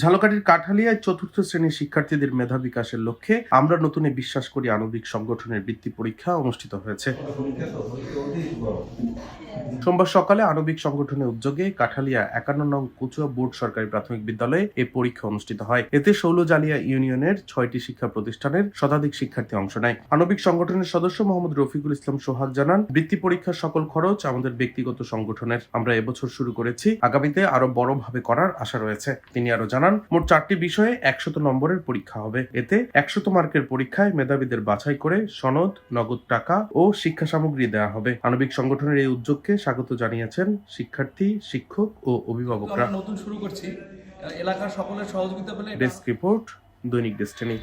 ঝালকাঠির কাঠালিয়ায় চতুর্থ শ্রেণির শিক্ষার্থীদের মেধা বিকাশের লক্ষ্যে আমরা নতুনে বিশ্বাস করি আণবিক সংগঠনের বৃত্তি পরীক্ষা অনুষ্ঠিত হয়েছে। সোমবার সকালে আণবিক সংগঠনের উদ্যোগে কাঠালিয়া একান্ন নং কুচুয়া বোর্ড সরকারি প্রাথমিক বিদ্যালয়ে এই পরীক্ষা অনুষ্ঠিত হয়। এতে শৌলজালিয়া ইউনিয়নের ছয়টি শিক্ষা প্রতিষ্ঠানের শতাধিক শিক্ষার্থী অংশ নেয়। আণবিক সংগঠনের সদস্য মোহাম্মদ রফিকুল ইসলাম সোহাগ জানান, বৃত্তি পরীক্ষার সকল খরচ আমাদের ব্যক্তিগত সংগঠনের। আমরা এবছর শুরু করেছি, আগামীতে আরও বড়ভাবে করার আশা রয়েছে। তিনি আরও জানান, মোট চারটি বিষয়ে একশত নম্বরের পরীক্ষা হবে। এতে একশত মার্কের পরীক্ষায় মেধাবীদের বাছাই করে সনদ, নগদ টাকা ও শিক্ষা সামগ্রী দেওয়া হবে। আণবিক সংগঠনের এই উদ্যোগকে স্বাগত জানিয়েছেন শিক্ষার্থী শিক্ষক ও অভিভাবকরা। নতুন শুরু করছি। এলাকার সকলের সহযোগিতা পেলে ডেস্ক রিপোর্ট দৈনিক ডেস্টিনি।